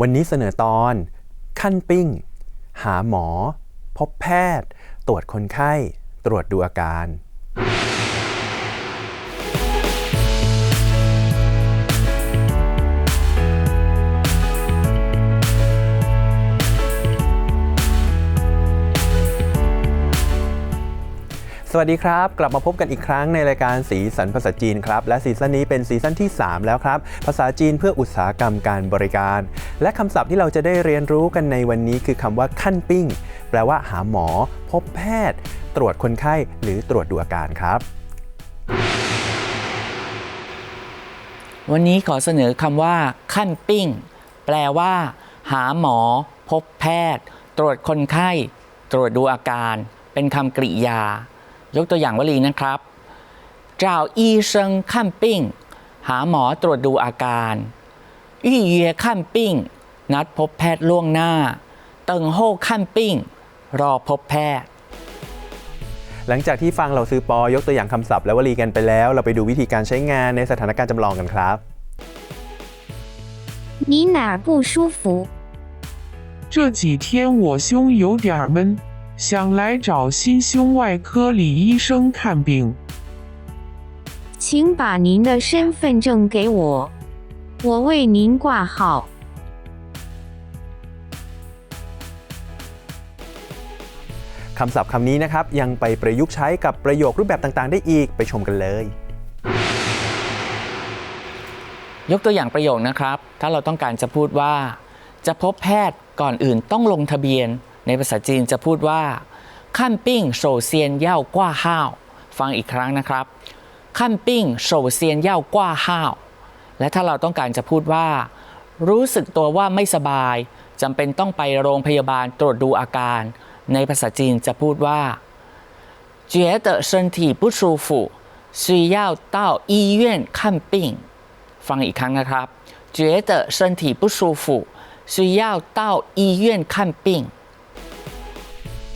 วันนี้เสนอตอน ขั้นปิ้ง หาหมอ พบแพทย์ ตรวจคนไข้ ตรวจดูอาการ สวัสดีครับ กลับมาพบกันอีกครั้งในรายการสีสันภาษาจีนครับ และซีซั่นนี้เป็นซีซั่นที่ 3 แล้วครับ ภาษาจีนเพื่ออุตสาหกรรมการบริการ และคำศัพท์ที่เราจะได้เรียนรู้กันในวันนี้คือคำว่าขั้นปิ้ง แปลว่าหาหมอ พบแพทย์ ตรวจคนไข้ หรือตรวจดูอาการครับ วันนี้ขอเสนอคำว่า ขั้นปิ้ง แปลว่า หาหมอ พบแพทย์ ตรวจคนไข้ ตรวจดูอาการ เป็นคำกริยา ยกตัวอย่างวลีนะครับ找医生看病หาหมอตรวจดูอาการ预约看病นัดพบแพทย์ล่วงหน้า等候看病รอพบแพทย์ หลังจากที่ฟังเราซื้อปอยกตัวอย่างคำศัพท์และวลีกันไปแล้ว เราไปดูวิธีการใช้งานในสถานการณ์จำลองกันครับ 你哪儿不舒服？这几天我胸有点儿闷， 想来找心胸外科李医生看病。请把您的身份证给我，我为您挂号。 คำศัพท์คำนี้นะครับ ยังไปประยุกต์ใช้กับประโยครูปแบบต่างๆ ได้อีกไปชมกันเลย ยกตัวอย่างประโยคนะครับ ถ้าเราต้องการจะพูดว่า จะพบแพทย์ก่อนอื่นต้องลงทะเบียน ในภาษาจีนจะพูดว่าขั้นปิ้งโฉเซียนเย่ากว่าห้าวฟังอีกครั้งนะครับขั้นปิ้งโฉเซียนเย่ากว่าห้าวและถ้าเราต้องการจะพูดว่า รู้สึกตัวว่าไม่สบายจำเป็นต้องไปโรงพยาบาลตรวจดูอาการ ในภาษาจีนจะพูดว่า觉得身体不舒服需要到医院看病 ฟังอีกครั้งนะครับ觉得身体不舒服需要到医院看病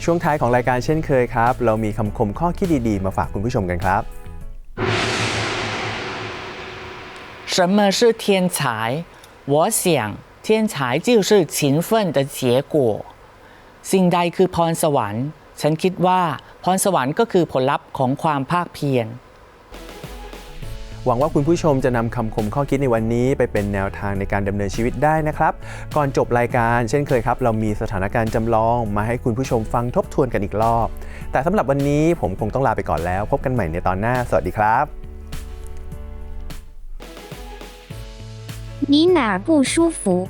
ช่วงท้ายของรายการเช่นเคยครับ เรามีคำคมข้อคิดดีๆ มาฝากคุณผู้ชมกันครับ 什么是天才我想天才就是勤奋的结果สิ่งใดคือพรสวรรค์ ฉันคิดว่าพรสวรรค์ก็คือผลลัพธ์ของความภาคเพียร หวังว่าคุณผู้ชมจะนำคำคมข้อคิดในวันนี้ไปเป็นแนวทางในการดำเนินชีวิตได้นะครับ ก่อนจบรายการเช่นเคยครับ เรามีสถานการณ์จำลองมาให้คุณผู้ชมฟังทบทวนกันอีกรอบ แต่สำหรับวันนี้ผมคงต้องลาไปก่อนแล้ว พบกันใหม่ในตอนหน้า สวัสดีครับ 你哪儿不舒服？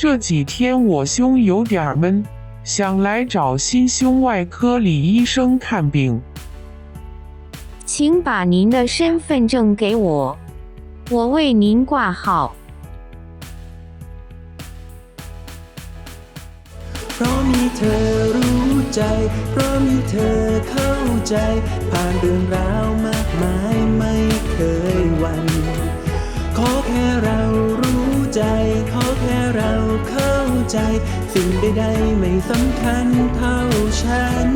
这几天我胸有点儿闷，想来找心胸外科李医生看病。 请把您的身份证给我，我为您挂号。 เพราะมีเธอรู้ใจ เพราะมีเธอเข้าใจ ผ่านเรื่องราวมากมายไม่เคยหวัน ขอแค่เรารู้ใจ ขอแค่เราเข้าใจ สิ่งใดๆไม่สำคัญเท่าฉัน